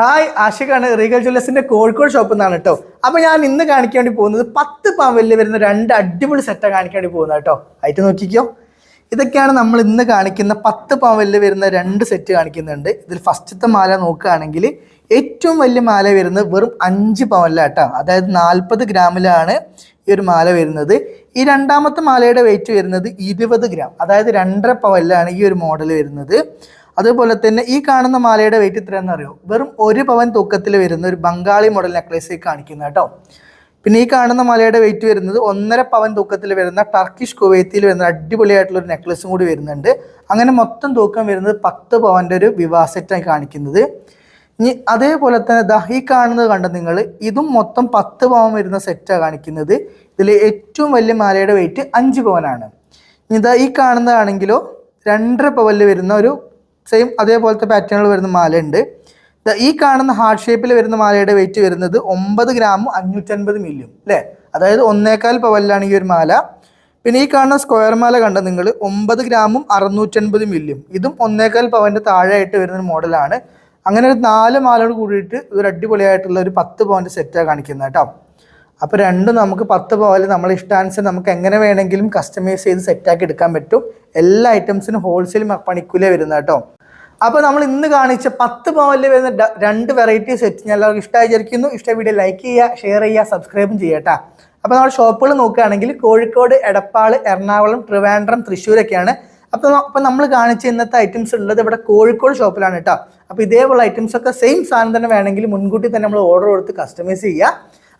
Hi ആഷിഖാണ്. Regal ജ്വല്ലേഴ്സിന്റെ കോഴിക്കോട് ഷോപ്പിൽ നിന്നാണ് കേട്ടോ അപ്പൊ ഞാൻ ഇന്ന് കാണിക്കാൻ വേണ്ടി പോകുന്നത് പത്ത് പവലിൽ വരുന്ന രണ്ട് അടിപൊളി സെറ്റാണ് കാണിക്കാൻ വേണ്ടി പോകുന്നത് കേട്ടോ ആയിട്ട് നോക്കിക്കോ. ഇതൊക്കെയാണ് നമ്മൾ ഇന്ന് കാണിക്കുന്ന പത്ത് പവലിൽ വരുന്ന രണ്ട് സെറ്റ് കാണിക്കുന്നുണ്ട്. ഇതിൽ ഫസ്റ്റത്തെ മാല നോക്കുകയാണെങ്കിൽ ഏറ്റവും വലിയ മാല വരുന്നത് വെറും അഞ്ച് പവനിലാട്ടോ അതായത് നാൽപ്പത് ഗ്രാമിലാണ് ഈ ഒരു മാല വരുന്നത്. ഈ രണ്ടാമത്തെ മാലയുടെ വെയിറ്റ് വരുന്നത് ഇരുപത് ഗ്രാം. അതായത് രണ്ടര പവനിലാണ് ഈ ഒരു മോഡൽ വരുന്നത്. അതുപോലെ തന്നെ ഈ കാണുന്ന മാലയുടെ വെയിറ്റ് എത്രയാണെന്ന് അറിയോ? വെറും ഒരു പവൻ തൂക്കത്തിൽ വരുന്ന ഒരു ബംഗാളി മോഡൽ നെക്ലേസ് കാണിക്കുന്നത് കേട്ടോ. പിന്നെ ഈ കാണുന്ന മാലയുടെ വെയിറ്റ് വരുന്നത് ഒന്നര പവൻ തൂക്കത്തിൽ വരുന്ന ടർക്കിഷ് കുവൈത്തിൽ വരുന്ന അടിപൊളിയായിട്ടുള്ള ഒരു നെക്ലസും കൂടി വരുന്നുണ്ട്. അങ്ങനെ മൊത്തം തൂക്കം വരുന്നത് പത്ത് പവന്റെ ഒരു വിവാഹ സെറ്റായി കാണിക്കുന്നത്. ഇനി അതേപോലെ തന്നെ ദാ ഈ കാണുന്നത് കണ്ട നിങ്ങൾ? ഇതും മൊത്തം പത്ത് പവൻ വരുന്ന സെറ്റാണ് കാണിക്കുന്നത്. ഇതിൽ ഏറ്റവും വലിയ മാലയുടെ വെയിറ്റ് അഞ്ച് പവനാണ്. ഇനി ഇതാ ഈ കാണുന്നതാണെങ്കിലോ രണ്ടര പവനിൽ വരുന്ന ഒരു സെയിം അതേപോലത്തെ പാറ്റേണിൽ വരുന്ന മാല ഉണ്ട് ദാ ഈ കാണുന്ന ഹാർട്ട് ഷേപ്പിൽ വരുന്ന മാലയുടെ വെയിറ്റ് വരുന്നത് ഒമ്പത് ഗ്രാമും അഞ്ഞൂറ്റൻപത് മില്ലിയും അല്ലേ അതായത് ഒന്നേക്കാൽ പവലിലാണ് ഈ ഒരു മാല. പിന്നെ ഈ കാണുന്ന സ്ക്വയർ മാല കണ്ട നിങ്ങൾ ഒമ്പത് ഗ്രാമും അറുന്നൂറ്റൻപത് മില്ലിയും ഇതും ഒന്നേക്കാൽ പവന്റെ താഴെയായിട്ട് വരുന്ന മോഡലാണ് അങ്ങനെ ഒരു നാല് മാലയോട് കൂടിയിട്ട് ഒരു അടിപൊളിയായിട്ടുള്ള ഒരു പത്ത് പവന്റെ സെറ്റാണ് കാണിക്കുന്നത് കേട്ടോ. അപ്പോൾ രണ്ടും നമുക്ക് പത്ത് പവൽ നമ്മളെ ഇഷ്ടാനുസരിച്ച് നമുക്ക് എങ്ങനെ വേണമെങ്കിലും കസ്റ്റമൈസ് ചെയ്ത് സെറ്റാക്കി എടുക്കാൻ പറ്റും. എല്ലാ ഐറ്റംസിനും ഹോൾസെയിൽ പണിക്കൂലേ വരുന്നത് കേട്ടോ. അപ്പോൾ നമ്മൾ ഇന്ന് കാണിച്ച പത്ത് പവനിൽ വരുന്ന രണ്ട് വെറൈറ്റി സെറ്റ് ഞാൻ എല്ലാവർക്കും ഇഷ്ടമായി വിചാരിക്കുന്നു ഇഷ്ട വീഡിയോ ലൈക്ക് ചെയ്യുക ഷെയർ ചെയ്യുക സബ്സ്ക്രൈബും ചെയ്യട്ടാ അപ്പോൾ നമ്മൾ ഷോപ്പുകൾ നോക്കുകയാണെങ്കിൽ കോഴിക്കോട് എടപ്പാൾ എറണാകുളം ട്രിവാൻഡ്രം തൃശ്ശൂരൊക്കെയാണ്. അപ്പോൾ അപ്പോൾ നമ്മൾ കാണിച്ച ഇന്നത്തെ ഐറ്റംസ് ഉള്ളത് ഇവിടെ കോഴിക്കോട് ഷോപ്പിലാണ് കേട്ടോ അപ്പോൾ ഇതേപോലെ ഐറ്റംസ് ഒക്കെ സെയിം സാധനം തന്നെ വേണമെങ്കിൽ മുൻകൂട്ടി തന്നെ നമ്മൾ ഓർഡർ കൊടുത്ത് കസ്റ്റമൈസ് ചെയ്യുക.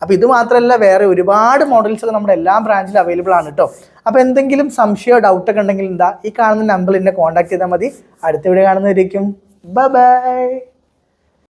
അപ്പോൾ ഇത് മാത്രമല്ല വേറെ ഒരുപാട് മോഡൽസ് നമ്മുടെ എല്ലാ ബ്രാഞ്ചിലും അവൈലബിൾ ആണ് കേട്ടോ അപ്പോൾ എന്തെങ്കിലും സംശയമോ ഡൗട്ടൊക്കെ ഉണ്ടെങ്കിൽ എന്താ ഈ കാണുന്ന നമ്പറിൽ എന്നെ കോൺടാക്ട് ചെയ്താൽ മതി. അടുത്ത വീഡിയോ കാണുന്നതായിരിക്കും ബൈ